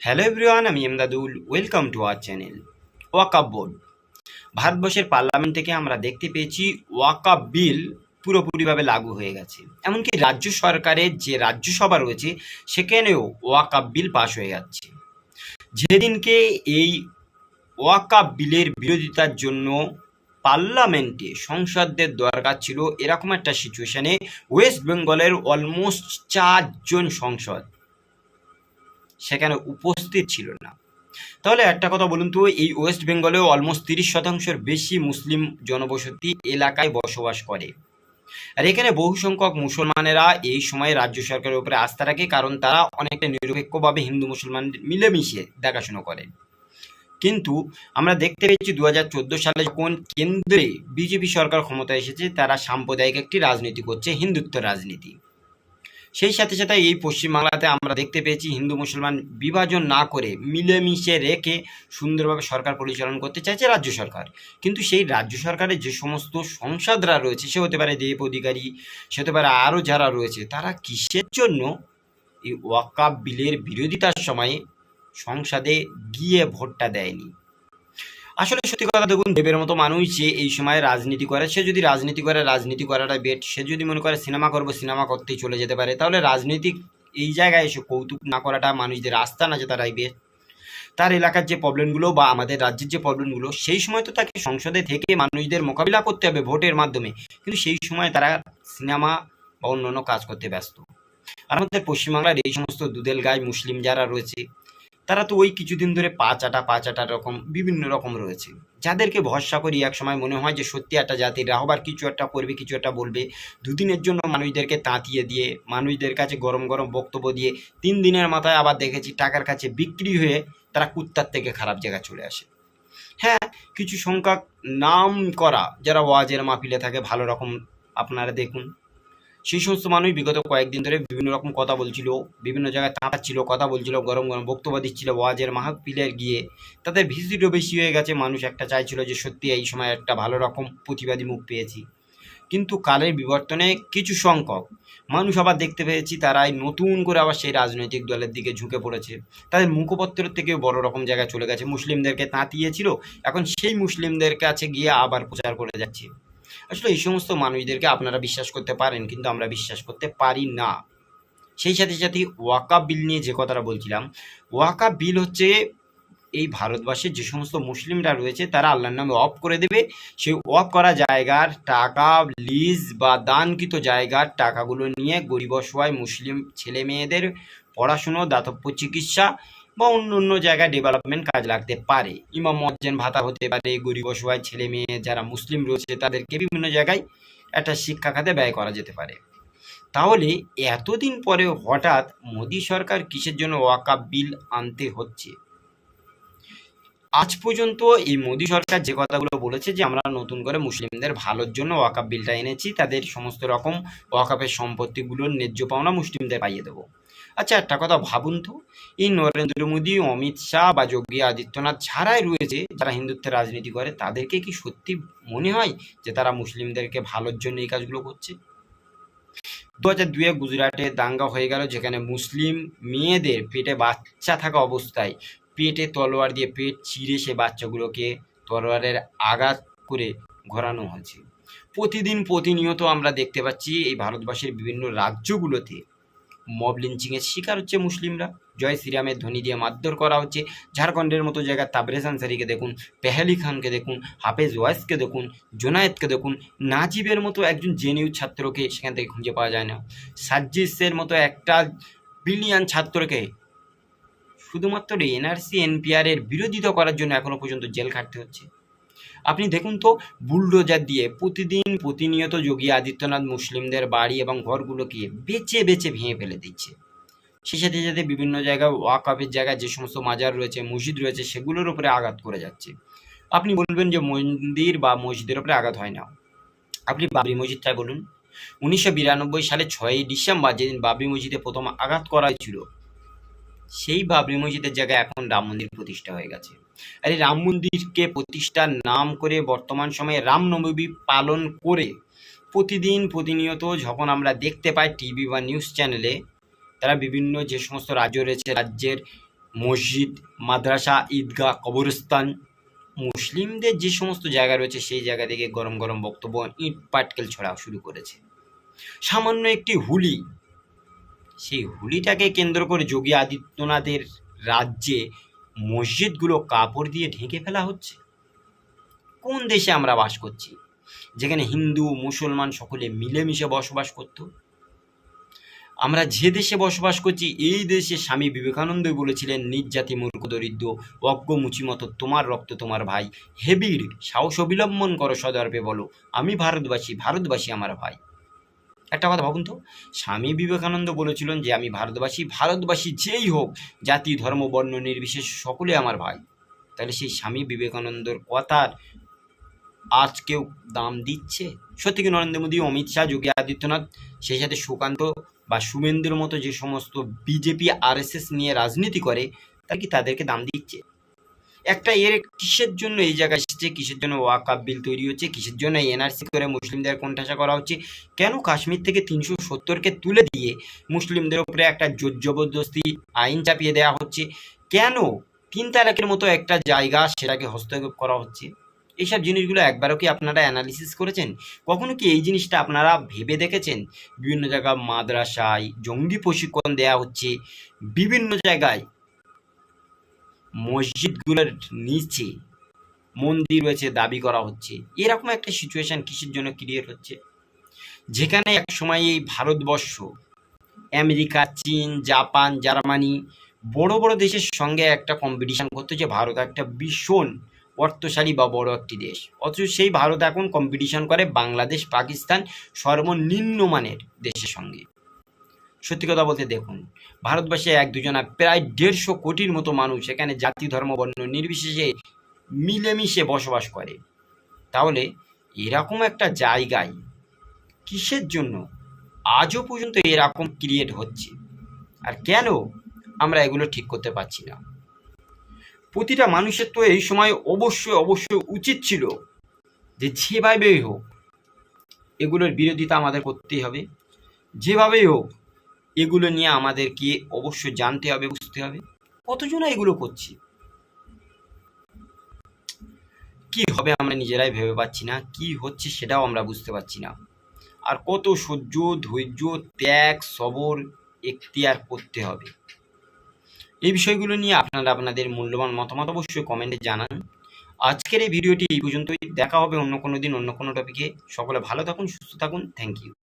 Hello everyone, আমি Emdadul. Welcome to our channel Waqf board ভারতবর্ষের parliament থেকে আমরা দেখতে পেয়েছি ওয়াকাব বিল পুরোপুরিভাবে লাগু হয়ে গেছে। এমনকি রাজ্য সরকারের যে রাজ্যসভা রয়েছে, সেখানেও ওয়াকাব বিল পাশ হয়ে যাচ্ছে। যেদিনকে এই ওয়াকাব বিলের বিরোধিতার জন্য পার্লামেন্টে সংসদদের দরকার ছিল, এরকম একটা সিচুয়েশানে ওয়েস্ট বেঙ্গলের অলমোস্ট চারজন সংসদ। সেখানে উপস্থিত ছিল না। তাহলে একটা কথা বলুন তো, এই ওয়েস্ট বেঙ্গলেও অলমোস্ট তিরিশ শতাংশের বেশি মুসলিম জনবসতি এলাকায় বসবাস করে। আর এখানে বহু সংখ্যক মুসলমানেরা এই সময় রাজ্য সরকারের উপরে আস্থা রাখে, কারণ তারা অনেকটা নিরপেক্ষভাবে হিন্দু মুসলমান মিলেমিশে দেখাশুনো করে। কিন্তু আমরা দেখতে পেয়েছি দু হাজার চোদ্দ সালে যখন কেন্দ্রে বিজেপি সরকার ক্ষমতায় এসেছে, তারা সাম্প্রদায়িক একটি রাজনীতি করছে, হিন্দুত্ব রাজনীতি। সেই সাথে সাথে এই পশ্চিমবাংলাতে আমরা দেখতে পেয়েছি হিন্দু মুসলমান বিভাজন না করে মিলেমিশে রেখে সুন্দরভাবে সরকার পরিচালনা করতে চাইছে রাজ্য সরকার। কিন্তু সেই রাজ্য সরকারের যে সমস্ত সংসদরা রয়েছে, সে হতে পারে দেব অধিকারী, সে হতে পারে আরও যারা রয়েছে, তারা কিসের জন্য এই ওয়াকাব বিলের বিরোধিতার সময়ে সংসদে গিয়ে ভোটটা দেয়নি? আসলে সত্যি কথা দেখুন, দেবের মতো মানুষ যে এই সময় রাজনীতি করে, সে যদি রাজনীতি করে, রাজনীতি করাটা বেট। সে যদি মনে করে সিনেমা করব, সিনেমা করতেই চলে যেতে পারে। তাহলে রাজনীতিক এই জায়গায় এসে কৌতুক না করাটা মানুষদের আস্থা না যে তারাই বেট। তার এলাকার যে প্রবলেমগুলো বা আমাদের রাজ্যের যে প্রবলেমগুলো, সেই সময় তো তাকে সংসদে থেকে মানুষদের মোকাবিলা করতে হবে ভোটের মাধ্যমে। কিন্তু সেই সময় তারা সিনেমা বা অন্য কাজ করতে ব্যস্ত। আর আমাদের পশ্চিমবাংলার এই সমস্ত দুদেল গায়ে মুসলিম যারা রয়েছে তারা তো ওই কিছুদিন ধরে পা চাটা পা চাটা রকম, বিভিন্ন রকম রয়েছে। যাদেরকে ভরসা করি এক সময় মনে হয় যে সত্যি একটা জাতির রাহবার কিছু একটা করবে, কিছু একটা বলবে। দুদিনের জন্য মানুষদেরকে তাঁতিয়ে দিয়ে, মানুষদের কাছে গরম গরম বক্তব্য দিয়ে, তিন দিনের মাথায় আবার দেখেছি টাকার কাছে বিক্রি হয়ে তারা কুত্তার থেকে খারাপ জায়গায় চলে আসে। হ্যাঁ কিছু সংখ্যক নাম করা যারা ওয়াজের মাহফিলে থাকে, ভালো রকম আপনারা দেখুন। সেই সমস্ত মানুষ বিগত কয়েকদিন ধরে বিভিন্ন রকম কথা বলছিল, বিভিন্ন জায়গায় তাঁতাচ্ছিল কথা বলছিল, গরম গরম বক্তব্য দিচ্ছিল, ওয়াজের মাহফিলে গিয়ে। তাদের ভিজিটও বেশি হয়ে গেছে, মানুষ একটা চাইছিল যে সত্যি এই সময় একটা ভালো রকম প্রতিবাদী মুখ পেয়েছি। কিন্তু কালের বিবর্তনে কিছু সংখ্যক, মানুষ আবার দেখতে পেয়েছি তারাই নতুন করে আবার সেই রাজনৈতিক দলের দিকে ঝুঁকে পড়েছে। তাদের মুখপত্রের থেকেও বড় রকম জায়গায় চলে গেছে। মুসলিমদেরকে তাঁতিয়েছিল, এখন সেই মুসলিমদের কাছে গিয়ে আবার প্রচার করে যাচ্ছে। আসলে এই সমস্ত মানুষদেরকে আপনারা বিশ্বাস করতে পারেন, কিন্তু আমরা বিশ্বাস করতে পারি না। সেই সাথে সাথে ওয়াকা বিল নিয়ে যে কথাটা বলছিলাম, ওয়াকা বিল হচ্ছে এই ভারতবর্ষের যে সমস্ত মুসলিমরা রয়েছে, তারা আল্লাহর নামে অফ করে দেবে। সেই অফ করা জায়গার টাকা লিজ বা দানকৃত জায়গার টাকাগুলো নিয়ে গরিব অসহায় মুসলিম ছেলে মেয়েদের পড়াশুনো, দাতব্য চিকিৎসা বা অন্য অন্য জায়গায় ডেভেলপমেন্ট কাজ লাগতে পারে। ইমাম মজ্জেন ভাতা হতে পারে, গরিব অসহায় ছেলে মেয়ে যারা মুসলিম রয়েছে তাদেরকে বিভিন্ন জায়গায় একটা শিক্ষা খাতে ব্যয় করা যেতে পারে। তাহলে এতদিন পরে হঠাৎ মোদী সরকার কিসের জন্য ওয়াকাপ বিল আনতে হচ্ছে? আজ পর্যন্ত এই মোদী সরকার যে কথাগুলো বলেছে যে, আমরা নতুন করে মুসলিমদের ভালোর জন্য ওয়াকাব বিলটা এনেছি, তাদের সমস্ত রকম ওয়াকাপের সম্পত্তিগুলোর ন্যায্য পাওনা মুসলিমদের পাইয়ে দেবো। আচ্ছা একটা কথা ভাবুন তো, এই নরেন্দ্র মোদী অমিত শাহ বা যোগী আদিত্যনাথ ছাড়াই রয়েছে, যারা হিন্দুত্বের রাজনীতি করে, তাদেরকে কি সত্যি মনে হয় যে, তারা মুসলিমদেরকে ভালোর জন্য এই কাজগুলো করছে? দু হাজার দুয়ে গুজরাটে দাঙ্গা হয়ে গেল, যেখানে মুসলিম মেয়েদের পেটে বাচ্চা থাকা অবস্থায় পেটে তলোয়ার দিয়ে পেট চিরে সে বাচ্চাগুলোকে তলোয়ারের আঘাত করে ঘোরানো হয়েছে। প্রতিদিন প্রতিনিয়ত আমরা দেখতে পাচ্ছি এই ভারতবর্ষের বিভিন্ন রাজ্যগুলোতে মব লিঞ্চিংয়ের শিকার হচ্ছে মুসলিমরা। জয় শ্রীরামের ধ্বনি দিয়ে মারধর করা হচ্ছে। ঝাড়খণ্ডের মতো জায়গায় তাবরেজ আনসারিকে দেখুন, পেহালি খানকে দেখুন, হাফেজ ওয়াইসকে দেখুন জোনায়েতকে দেখুন, নাজিবের মতো একজন জেনিউ ছাত্রকে সেখান থেকে খুঁজে পাওয়া যায় না। সাজ্জিসের মতো একটা বিলিয়ন ছাত্রকে শুধুমাত্র এনআরসি, এনপিআর এর বিরোধিতা করার জন্য এখনও পর্যন্ত জেল খাটতে হচ্ছে। আপনি দেখুন তো, বুলডোজার দিয়ে প্রতিদিন প্রতিনিয়ত যোগী আদিত্যনাথ মুসলিমদের বাড়ি এবং ঘরগুলোকে বেচে বেচে ভেঙে ফেলে দিচ্ছে। সেই সাথে সাথে বিভিন্ন জায়গায় ওয়াকাফের জায়গায় যে সমস্ত মাজার রয়েছে, মসজিদ রয়েছে, সেগুলোর উপরে আঘাত করে যাচ্ছে। আপনি বলবেন যে মন্দির বা মসজিদের উপরে আঘাত হয় না। আপনি বাবরি মসজিদটাই বলুন, উনিশশো বিরানব্বই সালে ছয়ই ডিসেম্বর, যেদিন বাবরি মসজিদে প্রথম আঘাত করা হয়েছিল সেই বাবরি মসজিদের জায়গায় এখন রাম মন্দির প্রতিষ্ঠা হয়ে গেছে। আর এই রাম মন্দিরকে প্রতিষ্ঠার নাম করে বর্তমান সময়ে রামনবমী পালন করে প্রতিদিন প্রতিনিয়ত যখন আমরা দেখতে পাই টিভি বা নিউজ চ্যানেলে, তারা বিভিন্ন যে সমস্ত রাজ্য রয়েছে, রাজ্যের মসজিদ, মাদ্রাসা, ঈদগাহ, কবরস্থান, মুসলিমদের যে সমস্ত জায়গা রয়েছে সেই জায়গা থেকে গরম গরম বক্তব্য, ইট পাটকেল ছড়া শুরু করেছে। সামান্য একটি হুলি সেই হুলিটাকে কেন্দ্র করে যোগী আদিত্যনাথের রাজ্যে মসজিদগুলো কাপড় দিয়ে ঢেকে ফেলা হচ্ছে? কোন দেশে আমরা বাস করছি? যেখানে হিন্দু, মুসলমান সকলে মিলেমিশে বসবাস করত? আমরা যে দেশে বসবাস করছি, এই দেশে স্বামী বিবেকানন্দই বলেছিলেন, নিজ জাতি, মূর্খ, দরিদ্র, অজ্ঞ, মুচিমতো, তোমার রক্ত, তোমার ভাই। হেবির সাহস অবিলম্বন করো, সদর্পে বলো, আমি ভারতবাসী ভারতবাসী আমার ভাই। একটা কথা ভাবুন তো, স্বামী বিবেকানন্দ বলেছিলেন যে, আমি ভারতবাসী ভারতবাসী যেই হোক, জাতি, ধর্ম, বর্ণ, নির্বিশেষ সকলে আমার ভাই। তাহলে সেই স্বামী বিবেকানন্দর কথার আজ কেউ দাম দিচ্ছে? সত্যি কি নরেন্দ্র মোদী, অমিত শাহ, যোগী আদিত্যনাথ, সেই সাথে সুকান্ত বা শুভেন্দুর মতো যে সমস্ত বিজেপি, আরএসএস নিয়ে রাজনীতি করে, তার কি তাদেরকে দাম দিচ্ছে? একটা এর কিসের জন্য এই জায়গায় এসেছে? কিসের জন্য ওয়াকাপ বিল তৈরি হচ্ছে? কিসের জন্য এনআরসি করে মুসলিমদের কোণঠাসা করা হচ্ছে? কেন কাশ্মীর থেকে তিনশো সত্তরকে তুলে দিয়ে মুসলিমদের উপরে একটা জোর জবরদস্তি আইন চাপিয়ে দেওয়া হচ্ছে? কেন তিন তালাকের মতো একটা জায়গা সেটাকে হস্তক্ষেপ করা হচ্ছে? এইসব জিনিসগুলো একবারও কি আপনারা অ্যানালিসিস করেছেন? কখনো কি এই জিনিসটা আপনারা ভেবে দেখেছেন? বিভিন্ন জায়গায় মাদ্রাসায় জঙ্গি প্রশিক্ষণ দেওয়া হচ্ছে। বিভিন্ন জায়গায় মসজিদগুলোর নিচে মন্দির রয়েছে, দাবি করা হচ্ছে। এরকম একটা সিচুয়েশন কিসের জন্য ক্রিয়েট হচ্ছে? যেখানে এক সময় এই ভারতবর্ষ, আমেরিকা, চীন, জাপান, জার্মানি বড় বড় দেশের সঙ্গে একটা কম্পিটিশন করতো যে ভারত একটা ভীষণ অর্থশালী বা বড় একটি দেশ। অথচ সেই ভারত এখন কম্পিটিশন করে বাংলাদেশ, পাকিস্তান সর্বনিম্ন মানের দেশের সঙ্গে। সত্যি কথা বলতে দেখুন, ভারতবর্ষে এক দুজনা প্রায় দেড়শো কোটির মতো মানুষ এখানে জাতি, ধর্ম, বর্ণ নির্বিশেষে মিলেমিশে বসবাস করে। তাহলে এরকম একটা জায়গায় কিসের জন্য আজও পর্যন্ত এরকম ক্রিয়েট হচ্ছে? আর কেন আমরা এগুলো ঠিক করতে পারছি না? প্রতিটা মানুষের তো এই সময় অবশ্যই অবশ্যই উচিত ছিল যে যেভাবেই হোক, এগুলোর বিরোধিতা আমাদের করতেই হবে। যেভাবেই হোক এগুলো নিয়ে আমাদেরকে অবশ্যই জানতে হবে, বুঝতে হবে। কতজন এগুলো করছি? কি হবে আমরা নিজেরাই ভেবে পাচ্ছি না, কি হচ্ছে সেটাও আমরা বুঝতে পারছি না। আর কত সহ্য, ধৈর্য, ত্যাগ, সবর, এখতিয়ার করতে হবে। এই বিষয়গুলো নিয়ে আপনারা আপনাদের মূল্যবান মতামত অবশ্যই কমেন্টে জানান। আজকের এই ভিডিওটি এই পর্যন্তই। দেখা হবে অন্য কোনো দিন অন্য কোনো টপিকে সকলে ভালো থাকুন, সুস্থ থাকুন। Thank you